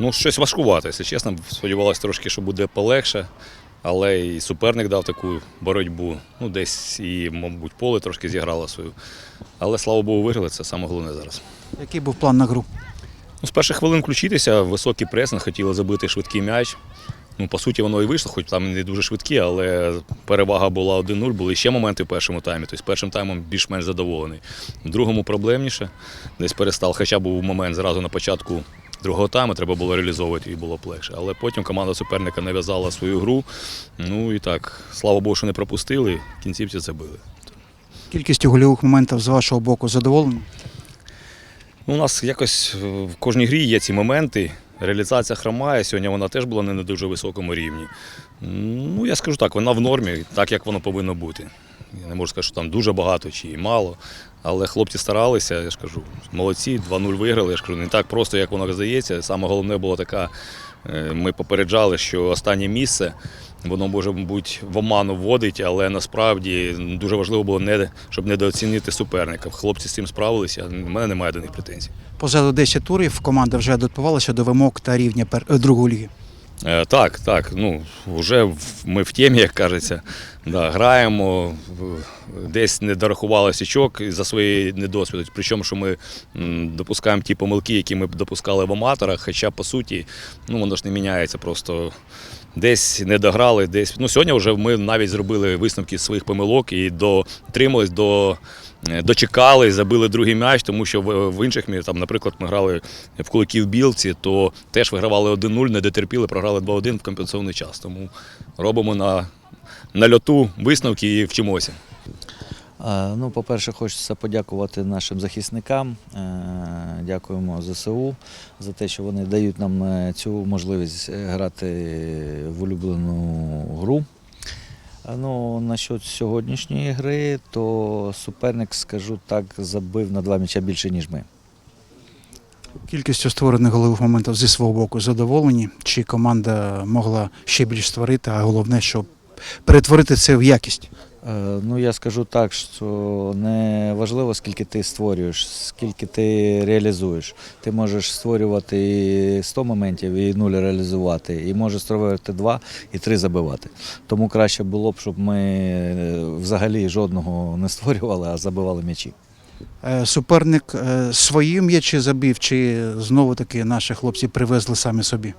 Ну, щось важкувато, якщо чесно. Сподівалися трошки, що буде полегше. Але і суперник дав таку боротьбу. Ну, десь і, мабуть, поле трошки зіграло свою. Але слава Богу, виграли. Це саме головне зараз. Який був план на гру? Ну, з перших хвилин включитися, високий пресинг, хотіли забити швидкий м'яч. Ну, по суті, воно і вийшло, хоч там не дуже швидкі, але перевага була 1-0, були ще моменти в першому таймі. Тобто першим таймом більш-менш задоволений. В другому проблемніше. Десь перестав, хоча був момент зразу на початку другого тайму, треба було реалізовувати і було б легше. Але потім команда суперника нав'язала свою гру. Ну і так, слава Богу, що не пропустили, в кінцівці забили. Кількістю гольових моментів з вашого боку задоволені? Ну, у нас якось е, в кожній грі є ці моменти. Реалізація хромає. Сьогодні вона теж була не на дуже високому рівні. Ну, я скажу так, вона в нормі, так як воно повинно бути. Я не можу сказати, що там дуже багато чи мало. Але хлопці старалися, я ж кажу, молодці, 2-0 виграли. Я ж кажу, не так просто, як воно здається. Саме головне було така. е, Ми попереджали, що останнє місце воно може бути в оману вводить, але насправді дуже важливо було не щоб недооцінити суперника. Хлопці з цим справилися. У мене немає до них претензій. Позаду 10 турів команда вже адаптувалася до вимог та рівня е, другої ліги. Е, Так, так. Ну, вже ми в темі, як кажеться. Да, граємо, десь не дорахували січок за свої недосвіду. Причому, що ми допускаємо ті помилки, які ми допускали в аматорах, хоча, по суті, ну, воно ж не міняється. Просто десь не дограли, десь. Ну, сьогодні вже ми навіть зробили висновки своїх помилок і дотримались до. е, Дочекали, забили другий м'яч, тому що в, інших мі- там, наприклад, ми грали в куликів білці, то теж вигравали 1-0, не дотерпіли, програли 2-1 в компенсований час. Тому робимо на, на льоту висновки і вчимося. Ну, по-перше, хочеться подякувати нашим захисникам. Е, Дякуємо ЗСУ за те, що вони дають нам е, цю можливість е, грати в улюблену гру. Ну, насчет сьогоднішньої гри, то суперник, скажу так, забив на два м'яча більше, ніж ми. Кількістю створених гольових моментів зі свого боку задоволені. Чи команда могла ще більш створити, а головне, щоб перетворити це в якість? Е, Ну, я скажу так, що не важливо, скільки ти створюєш, скільки ти реалізуєш. Ти можеш створювати і 100 моментів і 0 реалізувати, і можеш створювати 2 і 3 забивати. Тому краще було б, щоб ми е, взагалі жодного не створювали, а забивали м'ячі. Е, Суперник свої м'ячі забив, чи знову таки наші хлопці привезли самі собі?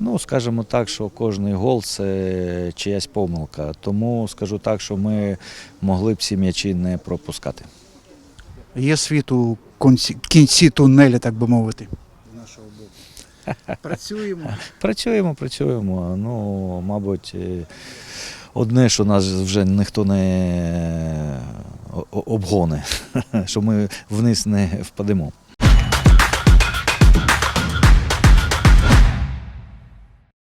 Ну, скажімо так, що кожний гол це чиясь помилка. Тому скажу так, що ми могли б ці м'ячі не пропускати. Є світ у конці, кінці тунелі, так би мовити. З нашого боку. Працюємо. Працюємо, працюємо. Ну, мабуть, е, одне, що нас вже ніхто не о- обгоне, що ми вниз не впадемо.